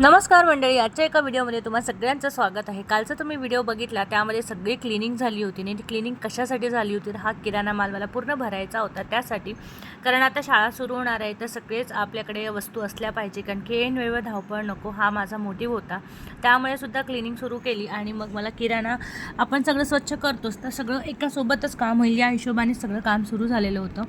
नमस्कार मंडळी आजच्या एका व्हिडिओमध्ये तुम्हा सगळ्यांचं स्वागत आहे. कालचा तुम्ही व्हिडिओ बघितला त्यामध्ये सगळी क्लिनिंग झाली होती आणि ती क्लिनिंग कशासाठी झाली होती? तर हा किराणा माल मला पूर्ण भरायचा होता त्यासाठी. कारण आता शाळा सुरू होणार आहे तर सगळेच आपल्याकडे वस्तू असल्या पाहिजे. कारण की ऐन वेळेवर धावपळ नको हा माझा मोटिव्ह होता. त्यामुळे सुद्धा क्लिनिंग सुरू केली आणि मग मला किराणा आपण सगळं स्वच्छ करतोच. तर सगळं एकासोबतच काम होईल या हिशोबाने सगळं काम सुरू झालेलं होतं.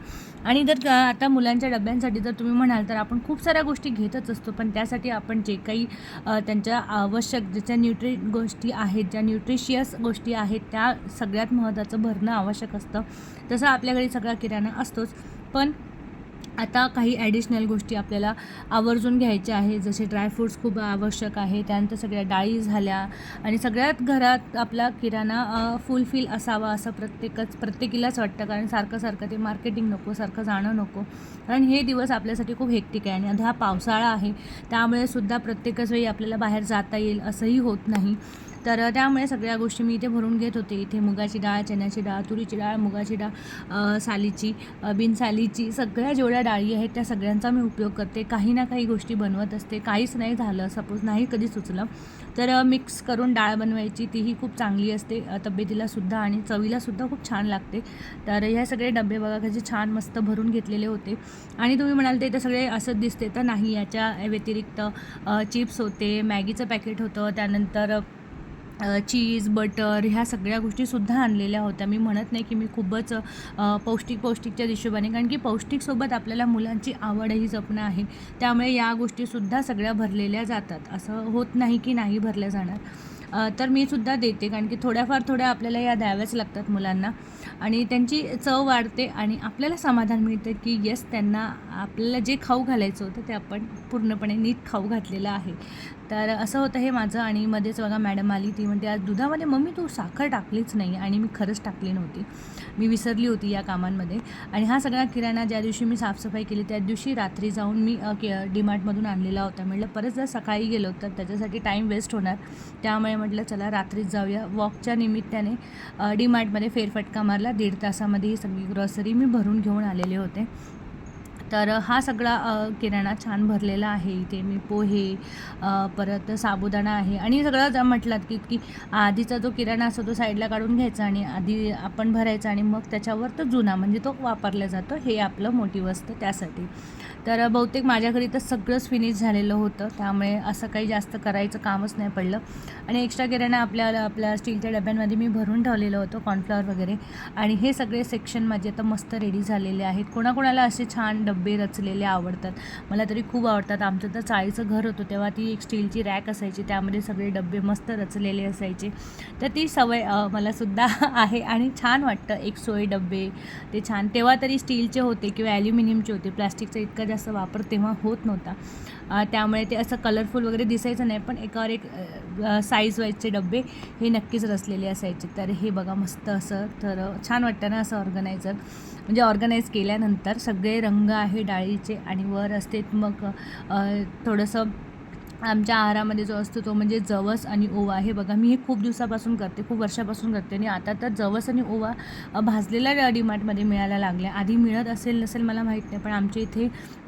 आणि जर आता मुलांच्या डब्यांसाठी जर तुम्ही म्हणाल तर आपण खूप साऱ्या गोष्टी घेतच असतो. पण त्यासाठी आपण जे काही काही त्यांच्या आवश्यक ज्याच्या न्यूट्री गोष्टी आहेत ज्या न्यूट्रिशियस गोष्टी आहेत त्या सगळ्यात महत्त्वाचं भरणं आवश्यक असतं. तसं आपल्या घरी सगळा किराणा असतोच. पण आता काही ॲडिशनल गोष्टी आपल्याला आवर्जून घ्यायच्या आहे जसे ड्रायफ्रूट्स खूप आवश्यक आहे. त्यानंतर सगळ्या डाळी झाल्या आणि सगळ्यात घरात आपला किराणा फुलफिल असावा असं प्रत्येकच प्रत्येकीलाच वाटतं. कारण सारखं सारखं ते मार्केटिंग नको सारखं जाणं नको. कारण हे दिवस आपल्यासाठी खूप हेक्टिक आहे आणि आता हा पावसाळा आहे. त्यामुळे सुद्धा प्रत्येकच वेळी आपल्याला बाहेर जाता येईल असंही होत नाही. तर त्यामुळे सगळ्या गोष्टी मी इथे भरून घेत होते. इथे मुगाची डाळ चण्याची डाळ तुरीची डाळ मुगाची डाळ सालीची बिनसालीची सगळ्या जेवढ्या डाळी आहेत त्या सगळ्यांचा मी उपयोग करते. काही ना काही गोष्टी बनवत असते. काहीच नाही झालं सपोज नाही कधी सुचलं तर मिक्स करून डाळ बनवायची. तीही खूप चांगली असते. तब्येतीलासुद्धा आणि चवीलासुद्धा खूप छान लागते. तर ह्या सगळे डबे बघा कसे छान मस्त भरून घेतलेले होते. आणि तुम्ही म्हणाल ते तर सगळे असंच दिसते तर नाही. याच्या व्यतिरिक्त चिप्स होते मॅगीचं पॅकेट होतं. त्यानंतर चीज बटर ह्या सगळ्या गोष्टीसुद्धा आणलेल्या होत्या. मी म्हणत नाही की मी खूपच पौष्टिक पौष्टिकच्या हिशोबाने कारण की पौष्टिकसोबत आपल्याला मुलांची आवडही जपणं आहे. त्यामुळे या गोष्टीसुद्धा सगळ्या भरलेल्या जातात. असं होत नाही की नाही भरल्या जाणार. तर मी सुद्धा देते कारण की थोड्याफार थोड्या आपल्याला या द्याव्याच लागतात मुलांना. आणि त्यांची चव वाढते आणि आपल्याला समाधान मिळतं की येस त्यांना आपल्याला जे खाऊ घालायचं होतं ते आपण पूर्णपणे नीट खाऊ घातलेलं आहे. तर असं होतं हे माझं आणि मध्येच बघा मॅडम आली ती म्हणते आज दुधामध्ये मम्मी तू साखर टाकलीच नाही आणि मी खरंच टाकली नव्हती. मी विसरली होती या कामांमध्ये. आणि हा सगळा किराणा ज्या दिवशी मी साफसफाई केली त्या दिवशी रात्री जाऊन मी के डीमार्टमधून आणलेला होता. म्हटलं परत जर सकाळी गेलो तर त्याच्यासाठी टाईम वेस्ट होणार. त्यामुळे म्हटलं चला रात्रीच जाऊया. वॉकच्या निमित्ताने डीमार्टमध्ये फेरफटका मारला. दीड तासामध्ये ही सगळी ग्रॉसरी मी भरून घेऊन आलेले होते. तर हा सगळा किराणा छान भरलेला आहे इथे. मी पोहे परत साबुदाणा आहे आणि सगळं जर म्हटलात की की आधीचा जो किराणा असतो तो साईडला काढून घ्यायचा आणि आधी आपण भरायचा आणि मग त्याच्यावर तो जुना म्हणजे तो वापरला जातो हे आपलं मोटिव्ह असतं त्यासाठी. तर बहुतेक माझ्या घरी तर सगळंच फिनिश झालेलं होतं. त्यामुळे असं काही जास्त करायचं कामच नाही पडलं. आणि एक्स्ट्रा किराणा आपल्याला आपल्या स्टीलच्या डब्यांमध्ये मी भरून ठेवलेलं होतं कॉर्नफ्लॉवर वगैरे. आणि हे सगळे सेक्शन माझे आता मस्त रेडी झालेले आहेत. कोणाकोणाला असे छान डबे रचलेले आवडतात. मला तरी खूप आवडतात. आमचं तर चाळीचं घर होतं. तेव्हा ती एक स्टीलची रॅक असायची. त्यामध्ये सगळे डबे मस्त रचलेले असायचे. तर ती सवय मलासुद्धा मला सुद्धा आहे. आणि छान वाटतं. एक सोय डबे ते छान. तेव्हा तरी स्टीलचे होते किंवा ॲल्युमिनियमचे होते. प्लास्टिकचं इतकं जास्त वापर तेव्हा होत नव्हता. त्यामुळे ते असं कलरफुल वगैरे दिसायचं नाही पण एकावर एक साईज वाईजचे डबे हे नक्कीच रचलेले असायचे. तर हे बघा मस्त असं तर छान वाटतं ना असं ऑर्गनायझर म्हणजे ऑर्गनाईज केल्यानंतर सगळे रंग आहे डाळीचे आणि वर असते मग थोडंसं आमच्या आहारामध्ये जो असतो तो म्हणजे जवस आणि ओवा. हे बघा मी हे खूप दिवसापासून करते खूप वर्षापासून करते आणि आता तर जवस आणि ओवा भाजलेल्या डीमार्टमध्ये मिळायला लागल्या. आधी मिळत असेल नसेल मला माहीत नाही पण आमच्या इथे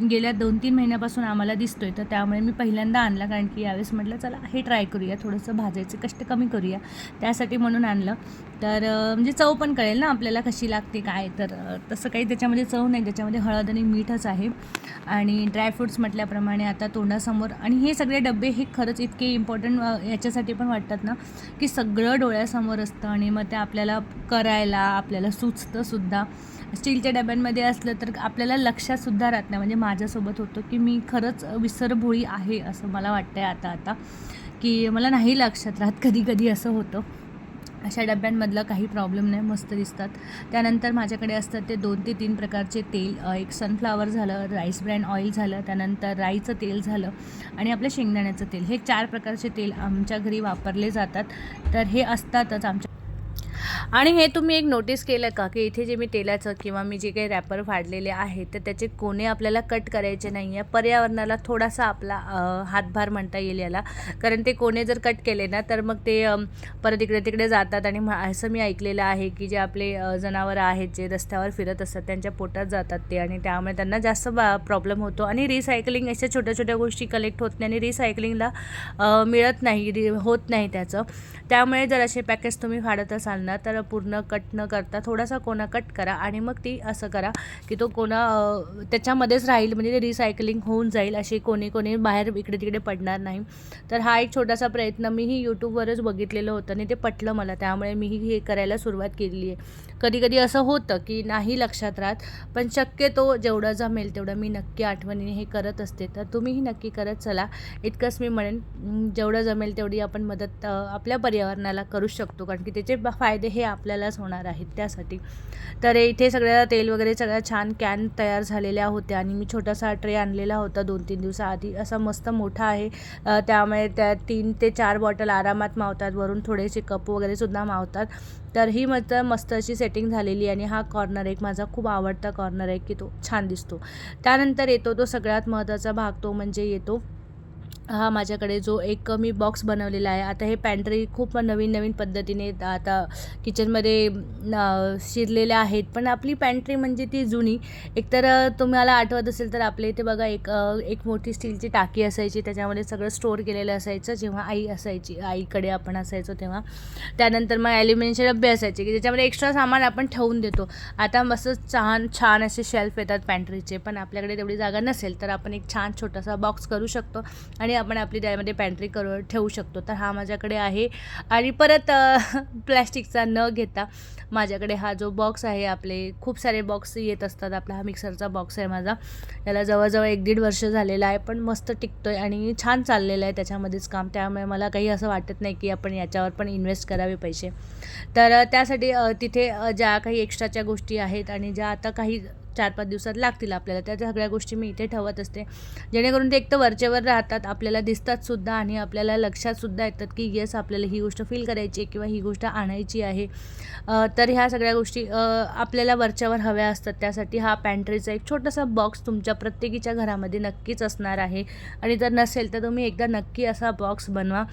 गेल्या दोन तीन महिन्यापासून आम्हाला दिसतो आहे तर त्यामुळे मी पहिल्यांदा आणला कारण की यावेळेस म्हटलं चला हे ट्राय करूया थोडंसं भाजायचे कष्ट कमी करूया. त्यासाठी म्हणून आणलं. तर म्हणजे चव पण कळेल ना आपल्याला कशी लागते काय तर तसं काही त्याच्यामध्ये चव नाही. त्याच्यामध्ये हळद आणि मीठच आहे. आणि ड्रायफ्रूट्स म्हटल्याप्रमाणे आता तोंडासमोर आणि हे सगळे डबे हे खरंच इतके इम्पॉर्टंट याच्यासाठी पण वाटतात ना की सगळं डोळ्यासमोर असतं आणि मग ते आपल्याला करायला आपल्याला सुचतं सुद्धा. स्टीलच्या डब्यांमध्ये असलं तर आपल्याला लक्षातसुद्धा राहत नाही. म्हणजे माझ्यासोबत होतं की मी खरंच विसरभोळी आहे असं मला वाटतं आहे आता आता. की मला नाही लक्षात राहत कधी कधी असं होतं. अशा डब्यांमधलं काही प्रॉब्लेम नाही मस्त दिसतात. त्यानंतर माझ्याकडे असतात ते दोन ते तीन प्रकारचे तेल. एक सनफ्लावर झालं राईस ब्रँड ऑइल झालं त्यानंतर राईचं तेल झालं आणि आपलं शेंगदाण्याचं तेल. हे चार प्रकारचे तेल आमच्या घरी वापरले जातात. तर हे असतातच आमच्या आणि हे तुम्ही एक नोटीस केलं का की इथे जे मी तेलाचं किंवा मी जे काही रॅपर फाडलेले आहेत तर त्याचे कोणे आपल्याला कट करायचे नाही आहे पर्यावरणाला थोडासा आपला हातभार म्हणता येईल याला. कारण ते कोणे जर कट केले ना तर मग ते परत इकडे तिकडे जातात आणि असं मी ऐकलेलं आहे की जे आपले जनावरं आहेत जे रस्त्यावर फिरत असतात त्यांच्या पोटात जातात ते आणि त्यामुळे त्यांना जास्त प्रॉब्लेम होतो. आणि रिसायकलिंग अशा छोट्या छोट्या गोष्टी कलेक्ट होत नाही आणि रिसायकलिंगला मिळत नाही रि होत नाही त्याचं. त्यामुळे जर असे पॅकेज तुम्ही फाडत असाल ना तर पूर्ण कट न करता थोडासा कोणा कट करा आणि मग ती असं करा की तो कोणा त्याच्यामध्येच राहील म्हणजे ते रिसायकलिंग होऊन जाईल असे कोणी कोणी बाहेर इकडे तिकडे पडणार नाही. तर हा एक छोटासा प्रयत्न मीही यूट्यूबवरच बघितलेलं होतं आणि ते पटलं मला. त्यामुळे मीही हे करायला सुरुवात केली आहे कधी कधी असं होतं की नाही लक्षात राहत पण शक्यतो जेवढं जमेल तेवढं मी नक्की आठवणीने हे करत असते. तर तुम्हीही नक्की करत चला. इतकंच मी म्हणेन जेवढं जमेल तेवढी आपण मदत आपल्या पर्यावरणाला करू शकतो. कारण की त्याचे फायदे हे आपल्यालाच होणार आहेत त्यासाठी. तर इथे सगळ्या तेल वगैरे सगळ्या छान कॅन तयार झालेल्या होत्या आणि मी छोटासा ट्रे आणलेला होता दोन तीन दिवसाआधी असा मस्त मोठा आहे. त्यामुळे त्या तीन ते चार बॉटल आरामात मावतात. वरून थोडेसे कप वगैरे सुद्धा मावतात. तर ही मस्त मस्त अशी सेटिंग झालेली आणि हा कॉर्नर एक माझा खूप आवडता कॉर्नर आहे की तो छान दिसतो. त्यानंतर येतो तो सगळ्यात महत्त्वाचा भाग तो म्हणजे येतो हा माझ्याकडे जो एक मी बॉक्स बनवलेला आहे. आता हे पॅन्ट्री खूप नवीन नवीन पद्धतीने आता किचनमध्ये शिरलेल्या आहेत. पण आपली पॅन्ट्री म्हणजे ती जुनी. एकतर तुम्हाला आठवत असेल तर आपल्या इथे बघा एक एक मोठी स्टीलची टाकी असायची. त्याच्यामध्ये सगळं स्टोअर केलेलं असायचं. जेव्हा आई असायची आईकडे आपण असायचो तेव्हा. त्यानंतर मग ॲल्युमिनियमचे डबे असायचे की ज्याच्यामध्ये एक्स्ट्रा सामान आपण ठेवून देतो. आता मस्त छान छान असे शेल्फ येतात पॅन्ट्रीचे पण आपल्याकडे तेवढी जागा नसेल तर आपण एक छान छोटासा बॉक्स करू शकतो. आणि आपण आपली त्यामध्ये पॅन्ट्री करू ठेवू शकतो. तर हा माझ्याकडे आहे. आणि परत प्लॅस्टिकचा न घेता माझ्याकडे हा जो बॉक्स आहे आपले खूप सारे बॉक्स येत असतात. आपला हा मिक्सरचा बॉक्स आहे माझा. याला जवळजवळ एक दीड वर्ष झालेला आहे पण मस्त टिकतो आहे आणि छान चाललेलं आहे त्याच्यामध्येच काम. त्यामुळे मला काही असं वाटत नाही की आपण याच्यावर पण इन्व्हेस्ट करावे पैसे. तर त्यासाठी तिथे ज्या काही एक्स्ट्राच्या गोष्टी आहेत आणि ज्या आता काही चार पाच दिवसात लागतील आपल्याला. त्या सगळ्या गोष्टी मी इथे ठेवत असते. जेणेकरून ते एक तर वरचेवर राहतात आपल्याला दिसतात सुद्धा आणि आपल्याला लक्षात सुद्धा येतात की येस आपल्याला ही गोष्ट फील करायची आहे किंवा ही गोष्ट आणायची आहे. तर ह्या सगळ्या गोष्टी आपल्याला वरच्यावर हव्या असतात. त्यासाठी हा पॅन्ट्रीचा एक छोटासा बॉक्स तुमच्या प्रत्येकीच्या घरामध्ये नक्कीच असणार आहे. आणि जर नसेल तर तुम्ही एकदा नक्की असा बॉक्स बनवा.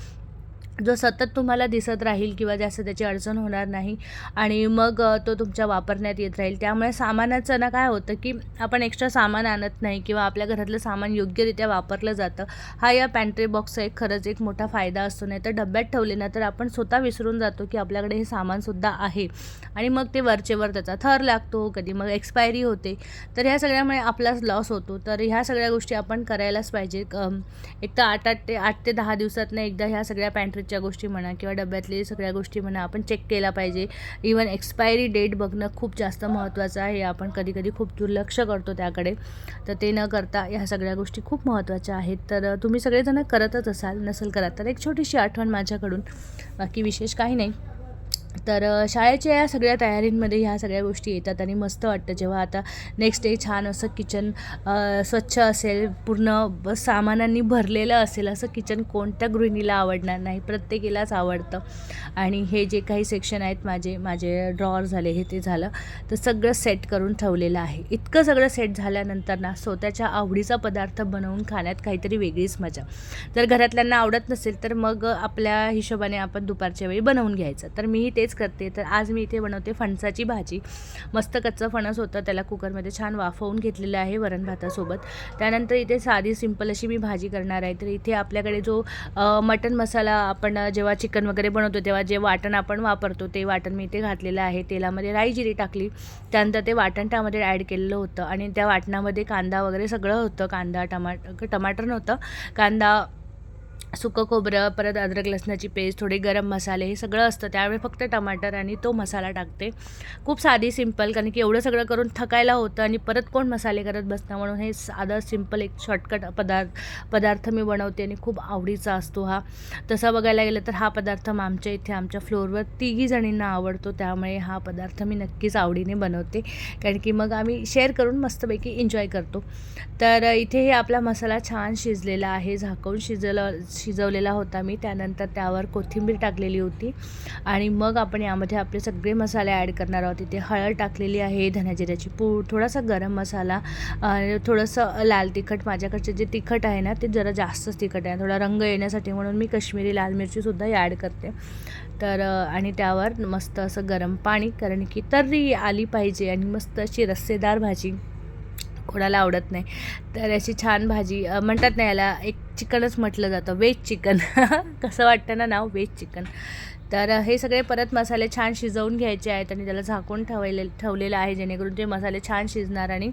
जो सतत तुम्हाला दिसत राहील किंवा जास्त त्याची अडचण होणार नाही आणि मग तो तुमच्या वापरण्यात येत राहील. त्यामुळे सामानाचं ना काय होतं की आपण एक्स्ट्रा सामान आणत नाही किंवा आपल्या घरातलं सामान योग्यरित्या वापरलं जातं. हा या पॅन्ट्री बॉक्सचा एक खरंच एक मोठा फायदा असतो. नाही तर डब्यात ठेवले ना तर आपण स्वतः विसरून जातो की आपल्याकडे हे सामानसुद्धा आहे. आणि मग ते वरचेवर त्याचा थर लागतो कधी मग एक्सपायरी होते. तर ह्या सगळ्यामुळे आपलाच लॉस होतो. तर ह्या सगळ्या गोष्टी आपण करायलाच पाहिजे एक तर आठ आठ ते आठ ते दहा दिवसातनं एकदा ह्या सगळ्या पॅन्ट्री पॅन्ट्रीच्या गोष्टी म्हणा किंवा डब्यातले सगळ्या गोष्टी म्हणा आपण चेक केला पाहिजे. इवन एक्सपायरी डेट बघणं खूप जास्त महत्त्वाचं आहे. आपण कधी कधी खूप दुर्लक्ष करतो त्याकडे. तर ते न करता ह्या सगळ्या गोष्टी खूप महत्त्वाच्या आहेत. तर तुम्ही सगळेजण करतच असाल नसेल करत तर एक छोटीशी आठवण माझ्याकडून. बाकी विशेष काही नाही. तर शाळेच्या या सगळ्या तयारींमध्ये ह्या सगळ्या गोष्टी येतात आणि मस्त वाटतं जेव्हा आता नेक्स्ट डे छान असं किचन स्वच्छ असेल पूर्ण सामानांनी भरलेलं असेल असं किचन कोणत्या गृहिणीला आवडणार नाही प्रत्येकीलाच आवडतं. आणि हे जे काही सेक्शन आहेत माझे माझे ड्रॉवर झाले हे ते झालं. तर सगळं सेट करून ठेवलेलं आहे. इतकं सगळं सेट झाल्यानंतर ना स्वतःच्या आवडीचा पदार्थ बनवून खाण्यात काहीतरी वेगळीच मजा. जर घरातल्यांना आवडत नसेल तर मग आपल्या हिशोबाने आपण दुपारच्या वेळी बनवून घ्यायचं. तर मीही तेच करते. तर आज मी इथे बनवते फणसाची भाजी. मस्त कच्चं फणस होतं. त्याला कुकरमध्ये छान वाफवून घेतलेलं आहे वरण भातासोबत. त्यानंतर इथे साधी सिंपल अशी मी भाजी करणार आहे. तर इथे आपल्याकडे जो मटन मटण मसाला आपण जेव्हा चिकन वगैरे बनवतो तेव्हा जे वाटण आपण वापरतो ते वाटण मी इथे घातलेलं आहे. तेलामध्ये राई जिरी टाकली. त्यानंतर ते वाटण त्यामध्ये ॲड केलेलं होतं. आणि त्या वाटणामध्ये कांदा वगैरे सगळं होतं. कांदा टमाट टमाटर नव्हतं. कांदा सुकं खोबरं परत अद्रक लसणाची पेस्ट थोडे गरम मसाले हे सगळं असतं. त्यावेळी फक्त टमाटर आणि तो मसाला टाकते. खूप साधी सिंपल कारण की एवढं सगळं करून थकायला होतं आणि परत कोण मसाले करत बसतं म्हणून हे साधं सिंपल एक शॉर्टकट पदार्थ पदार्थ मी बनवते आणि खूप आवडीचा असतो हा. तसा बघायला गेलं तर हा पदार्थ आमच्या इथे आमच्या फ्लोअरवर तिघी जणींना आवडतो. त्यामुळे हा पदार्थ मी नक्कीच आवडीने बनवते. कारण की मग आम्ही शेअर करून मस्तपैकी एन्जॉय करतो. तर इथे हे आपला मसाला छान शिजलेला आहे. झाकून शिजलं शिजवलेला होता मी. त्यानंतर त्यावर कोथिंबीर टाकलेली होती. आणि मग आपण यामध्ये आपले सगळे मसाले ॲड करणार आहोत. इथे हळद टाकलेली आहे धन्याजिऱ्याची पूड थोडासा गरम मसाला आणि थोडंसं लाल तिखट. माझ्याकडचे जे तिखट आहे ना ते जरा जास्तच तिखट आहे. थोडा रंग येण्यासाठी म्हणून मी कश्मीरी लाल मिरचीसुद्धा ॲड करते. तर आणि त्यावर मस्त असं गरम पाणी कारण की तर्री आली पाहिजे. आणि मस्त अशी रस्सेदार भाजी. कोणाला आवडत नाही. तर अशी छान भाजी म्हणतात ना याला एक चिकनच म्हटलं जातं व्हेज चिकन. कसं वाटतं ना नाव? Veg chicken. तर हे सगळे परत मसाले छान शिजवून घ्यायचे आहेत आणि त्याला झाकून ठेवले ठेवलेलं आहे जेणेकरून ते मसाले छान शिजणार आणि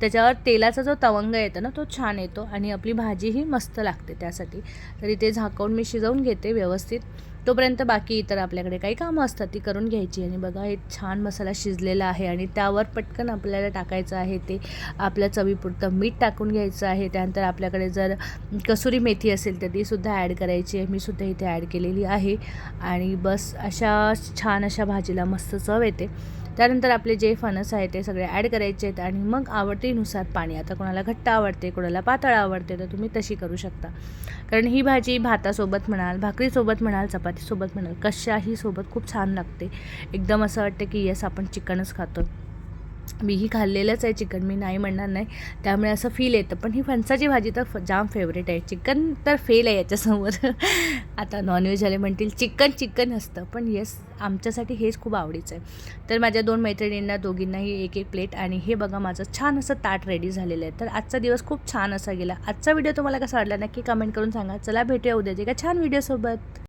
त्याच्यावर तेलाचा जो तवंग येतो ना तो छान येतो आणि आपली भाजीही मस्त लागते त्यासाठी. तरी ते झाकून मी शिजवून घेते व्यवस्थित. तोपर्यंत बाकी इतर आपल्याकडे काही कामं असतात ती करून घ्यायची. आणि बघा हे छान मसाला शिजलेला आहे आणि त्यावर पटकन आपल्याला टाकायचं आहे ते. आपल्या चवीपुरतं मीठ टाकून घ्यायचं आहे. त्यानंतर आपल्याकडे जर कसुरी मेथी असेल तर तीसुद्धा ॲड करायची आहे. मी सुद्धा इथे ॲड केलेली आहे. आणि बस अशा छान अशा भाजीला मस्त चव येते. त्यानंतर आपले जे फणस आहे ते सगळे ॲड करायचे आहेत आणि मग आवडतीनुसार पाणी. आता कोणाला घट्ट आवडते कोणाला पातळ आवडते तर तुम्ही तशी करू शकता. कारण ही भाजी भातासोबत म्हणाल भाकरीसोबत म्हणाल चपातीसोबत म्हणाल कशाही सोबत खूप छान लागते. एकदम असं वाटतं की येस आपण चिकनच खातो मीही खाल्लेलंच आहे चिकन मी नाही म्हणणार नाही. त्यामुळे असं फील येतं. पण ही फणसाची भाजी तर फ- जाम फेवरेट आहे. चिकन तर फेल आहे याच्यासमोर. आता नॉनव्हेजवाले म्हणतील चिकन चिकन असतं. पण येस आमच्यासाठी हेच खूप आवडीचं आहे. तर माझ्या दोन मैत्रिणींना दोघींनाही एक एक प्लेट आणि हे बघा माझं छान असं ताट रेडी झालेलं आहे. तर आजचा दिवस खूप छान असा गेला. आजचा व्हिडिओ तुम्हाला कसा वाटला नक्की कमेंट करून सांगा. चला भेटूया उद्याच्या एका छान व्हिडिओसोबत